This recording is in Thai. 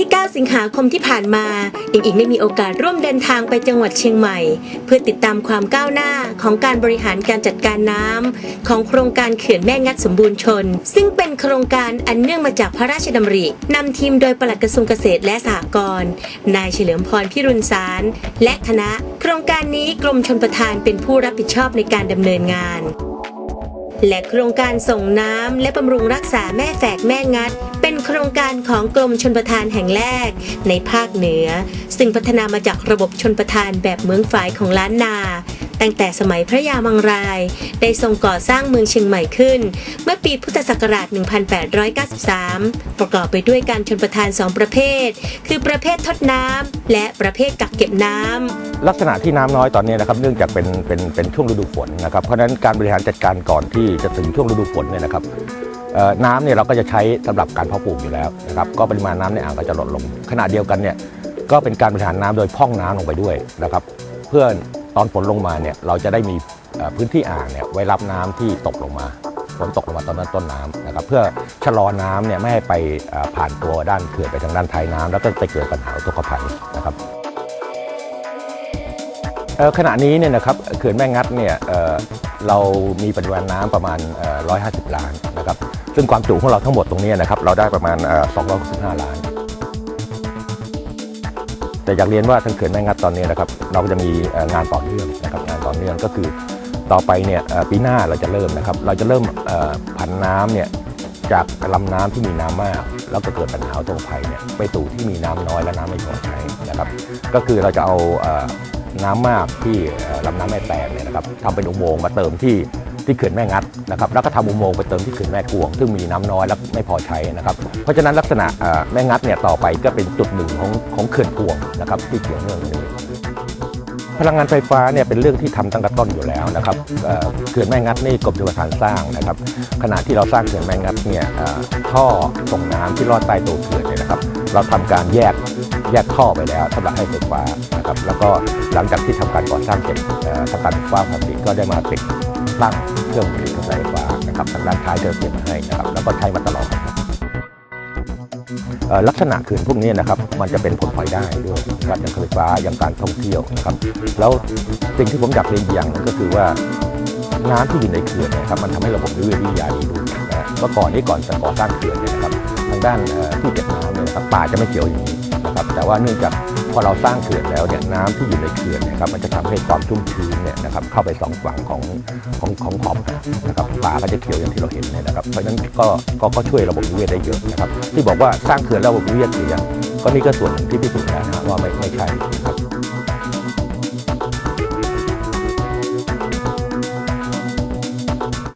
ที่ 9 สิงหาคมที่ผ่านมาอิงอิงได้มีโอกาสร่วมเดินทางไปจังหวัดเชียงใหม่ เพื่อติดตามความก้าวหน้าของการบริหารการจัดการน้ำของโครงการเขื่อนแม่งัดสมบูรณ์ชน ซึ่งเป็นโครงการอันเนื่องมาจากพระราชดำรินำทีมโดยปลัดกระทรวงเกษตรและสหกรณ์นายเฉลิมพรพิรุณสาร และคณะ โครงการนี้กรมชนประทานเป็นผู้รับผิดชอบในการดำเนินงานและโครงการส่งน้ำและบำรุงรักษาแม่แฝกแม่งัด โครงการของกรมชนประทานแห่งแรก ในภาคเหนือ ซึ่งพัฒนามาจากระบบชนประทานแบบเมืองฝายของล้านนาตั้งแต่สมัยพระยามังราย ได้ทรงก่อสร้างเมืองเชียงใหม่ขึ้น เมื่อปีพุทธศักราช 1893 ประกอบไปด้วยการชนประทานสองประเภท คือประเภททดน้ำและประเภทกักเก็บน้ำลักษณะที่น้ำน้อยตอนนี้นะครับเนื่องจากเป็นเป็นเป็นช่วงฤดูฝนนะครับเพราะฉะนั้นการบริหารจัดการก่อนที่จะถึงช่วงฤดูฝนเนี่ยนะครับ น้ำเนี่ยเราก็จะใช้สำหรับการเพาะปลูกอยู่แล้วนะครับก็ปริมาณน้ำในอ่างก็จะลดลง ขณะเดียวกันเนี่ยก็เป็นการบริหารน้ำโดยพ่องน้ำลงไปด้วยนะครับเพื่อตอนฝนลงมาเนี่ยเราจะได้มีพื้นที่อ่างเนี่ยไว้รับน้ำที่ตกลงมาฝนตกลงมาตอนนั้นต้นน้ำนะครับเพื่อชะลอน้ำเนี่ยไม่ให้ไปผ่านตัวด้านเขื่อนไปทางด้านท้ายน้ำแล้วก็จะเกิดปัญหาอุทกภัยนะครับขณะนี้เนี่ยนะครับเขื่อนแม่งัดเนี่ยเเรามีปริมาณน้ำประมาณเอ่อ150 ล้านนะครับ ซึ่งความจุของเราทั้งหมดตรงนี้นะครับเราได้ประมาณเอ่อ265 ล้าน แต่อยากเรียนว่าทางเขื่อนแม่งัดตอนนี้นะครับเราก็จะมีงานต่อเนื่องนะครับงานต่อเนื่องก็คือต่อไปเนี่ยปีหน้าเราจะเริ่มนะครับเราจะเริ่มผันน้ำเนี่ยจากลำน้ำที่มีน้ำมาก แล้วก็เกิดปัญหาอุทกภัยเนี่ยไปสู่ที่มีน้ำน้อยและน้ำไม่พอใช้นะครับ ก็คือเราจะเอาน้ำมากที่เอ่อลำน้ำแม่แตงเนี่ยนะครับทำเป็นอุโมงค์มาเติมที่ ที่เขื่อนแม่งัดนะครับแล้วก็ทำอุโมงค์ไปเติมที่เขื่อนแม่กวง ซึ่งมีน้ำน้อยและไม่พอใช้นะครับเพราะฉะนั้นลักษณะแม่งัดเนี่ยต่อไปก็เป็นจุดหนึ่งของของเขื่อนกวงนะครับที่เกี่ยวเนื่องกันนี้พลังงานไฟฟ้าเนี่ยเป็นเรื่องที่ทำตั้งแต่ต้นอยู่แล้วนะครับเขื่อนแม่งัดนี่กรมชลประทานสร้างนะครับขณะที่เราสร้างเขื่อนแม่งัดเนี่ยท่อส่งน้ำที่ลอดใต้ตัวเขื่อนเนี่ยนะครับ เราทำการแยกแยกท่อไปแล้วสำหรับให้ไฟฟ้านะครับแล้วก็หลังจากที่ทำการก่อสร้างเสร็จเอ่อทางการไฟฟ้าความดีก็ได้มาติด ตั้งเครื่องผลิตกระแสไฟฟ้านะครับทางด้านท้ายเธอเตรียมมาให้นะครับแล้วก็ใช้มาตลอดลักษณะเขื่อนพวกนี้นะครับมันจะเป็นผลพลอยได้ด้วยนะครับอย่างการไฟฟ้าอย่างการท่องเที่ยวนะครับแล้วสิ่งที่ผมอยากเรียนอย่างนึงก็คือว่าน้ำที่อยู่ในเขื่อนนะครับมันทำให้ระบบนิเวศวิทยาดีด้วยนะฮะเมื่อก่อนนี้ก่อนจะก่อสร้างเขื่อนเนี่ยนะครับทางด้านที่เก็บน้ำเนี่ยนะครับป่าจะไม่เขียวอย่างนี้นะครับแต่ว่าเนื่องจาก อเราสร้างเขื่อนแล้วเนี่ยน้ำที่อยู่ในเขื่อนเนยครับมันจะทำให้ความชุ่มชื้นเนี่ยนะครับเข้าไปสองฝั่งของของของขอบนะครับป่าก็จะเขียวอย่างที่เราเห็นเนี่ยนะครับเพราะฉะนั้นก็ก็ก็ช่วยระบบนิเวศได้เยอะนะครับที่บอกว่าสร้างเขื่อนแล้วระบบนิเวศเสียก็นี่ก็ส่วนหนึ่งที่พิสูจน์แล้วนะฮะว่าไม่ไม่ใช่นะครับ